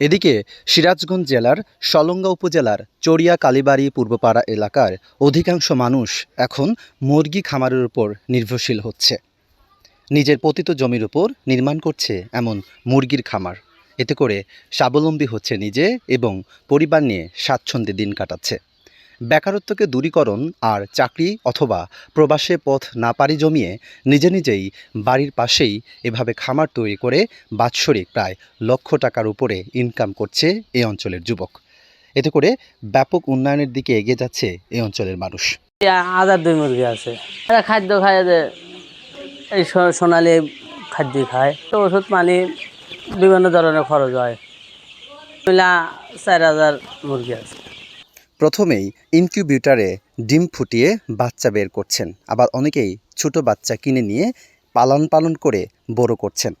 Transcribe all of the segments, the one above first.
এদিকে সিরাজগঞ্জ জেলার সলঙ্গা উপজেলার চড়িয়া কালীবাড়ি পূর্বপাড়া এলাকার অধিকাংশ মানুষ এখন মুরগি খামারের উপর নির্ভরশীল হচ্ছে। নিজের পতিত জমির উপর নির্মাণ করছে এমন মুরগির খামার। এতে করে স্বাবলম্বী হচ্ছে নিজে এবং পরিবার নিয়ে স্বাচ্ছন্দ্যে দিন কাটাচ্ছে। বেকারত্বকে দূরীকরণ আর চাকরি অথবা প্রবাসে পথ না পারি জমিয়ে নিজে নিজেই বাড়ির পাশেই এভাবে খামার তৈরি করে বাৎসরিক প্রায় লক্ষ টাকার উপরে ইনকাম করছে এই অঞ্চলের যুবক। এতে করে ব্যাপক উন্নয়নের দিকে এগিয়ে যাচ্ছে এই অঞ্চলের মানুষ। হাজার দুই মুরগি আছে। খাদ্য খায় এই সোনালি খাদ্য খায়। তো ওষুধ পানি বিভিন্ন ধরনের খরচ হয়। চার হাজার মুরগি আছে। প্রথমেই ইনকিউবেটরে ডিম ফুটিয়ে বাচ্চা বের করছেন। আবার অনেকেই ছোট বাচ্চা কিনে নিয়ে পালন পালন করে বড় করছেন।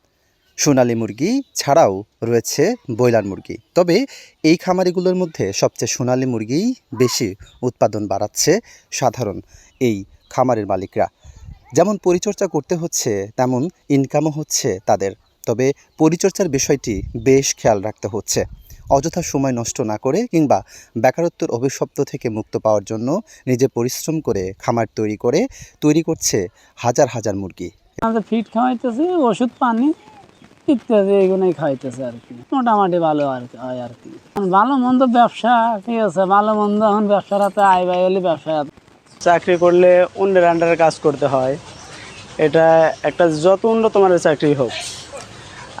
সোনালী মুরগি ছাড়াও রয়েছে ব্রয়লার মুরগি। তবে এই খামারিগুলোর মধ্যে সবচেয়ে সোনালী মুরগিই বেশি উৎপাদন বাড়াচ্ছে সাধারণ এই খামারের মালিকরা। যেমন পরিচর্যা করতে হচ্ছে, তেমন ইনকামও হচ্ছে তাদের। তবে পরিচর্যার বিষয়টি বেশ খেয়াল রাখতে হচ্ছে। অযথা সময় নষ্ট না করে কিংবা বেকারত্বের অভিশপ্ত থেকে মুক্ত পাওয়ার জন্য নিজে পরিশ্রম করে খামার তৈরি করে তৈরি করছে হাজার হাজার মুরগি। আমাদের ফিট খাওয়াইতেছে ওষুধ পানি ইত্যাদি এগুলোই খাওয়াইতেছে আর কি। মোটামুটি ভালো আর হয় আর কি। ভালো মন্দ ব্যবসা ঠিক আছে ভালো মন্দ এখন ব্যবসার হাতে আয় ব্যয় হলে ব্যবসা। চাকরি করলে অন্যের আন্ডারে কাজ করতে হয়। এটা একটা যত উন্নত মানের চাকরি হোক।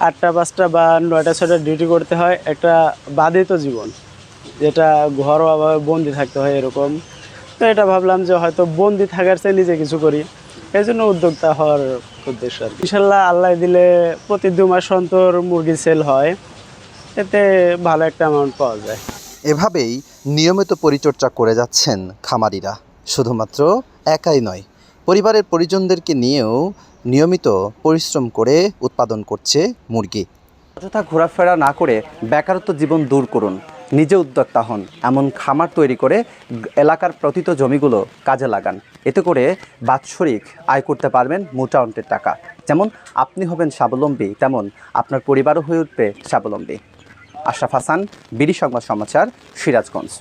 আটটা, পাঁচটা বা নয়টা, ছয়টা ডিউটি করতে হয়। একটা বাধিত জীবন, যেটা ঘরোয়াভাবে বন্দি থাকতে হয় এরকম। তো এটা ভাবলাম যে হয়তো বন্দি থাকার চেয়ে নিজে কিছু করি। এই জন্য উদ্যোক্তা হওয়ার উদ্দেশ্য আর। ইনশাল্লাহ আল্লাহ দিলে প্রতি দু মাস অন্তর মুরগি সেল হয়। এতে ভালো একটা অ্যামাউন্ট পাওয়া যায়। এভাবেই নিয়মিত পরিচর্যা করে যাচ্ছেন খামারিরা। শুধুমাত্র একাই নয় পরিবারের পরিজনদেরকে নিয়েও নিয়মিত পরিশ্রম করে উৎপাদন করছে মুরগি। অযথা ঘোরাফেরা না করে বেকারত্ব জীবন দূর করুন, নিজে উদ্যোক্তা হন, এমন খামার তৈরি করে এলাকার প্রতিত জমিগুলো কাজে লাগান। এতে করে বাৎসরিক আয় করতে পারবেন মোটা অঙ্কের টাকা। যেমন আপনি হবেন স্বাবলম্বী, তেমন আপনার পরিবারও হয়ে উঠবে স্বাবলম্বী। আশরাফ হাসান, বিডি সংবাদ সমাচার, সিরাজগঞ্জ।